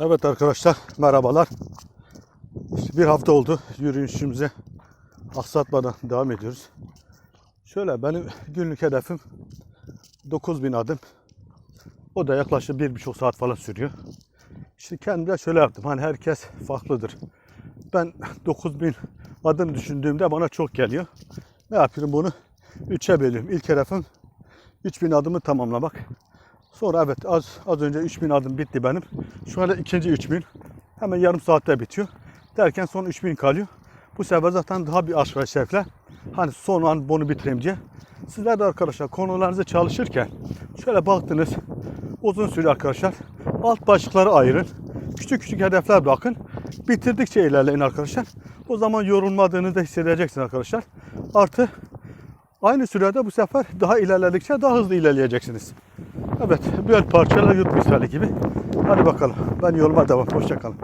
Evet arkadaşlar merhabalar. İşte bir hafta oldu yürüyüşümüze aksatmadan devam ediyoruz. Şöyle benim günlük hedefim 9000 adım. O da yaklaşık bir buçuk saat falan sürüyor. İşte kendimde şöyle yaptım. Hani herkes farklıdır. Ben 9000 adım düşündüğümde bana çok geliyor. Ne yapıyorum bunu? 3'e bölüyorum. İlk hedefim 3000 adımı tamamlamak. Sonra evet az az önce 3000 adım bitti benim. Şu anda ikinci 3000. Hemen yarım saatte bitiyor. Derken son 3000 kalıyor. Bu sefer zaten daha bir aşk ve hani son an bunu bitireyim diye. Sizler de arkadaşlar konularınızı çalışırken şöyle baktınız uzun süre arkadaşlar alt başlıkları ayırın. Küçük küçük hedefler bırakın. Bitirdikçe ilerleyin arkadaşlar. O zaman yorulmadığınızı da hissedeceksiniz arkadaşlar. Artı aynı sürede bu sefer daha ilerledikçe daha hızlı ilerleyeceksiniz. Evet, böyle parçalar yut misali gibi. Hadi bakalım. Ben yoluma devam. Hoşçakalın.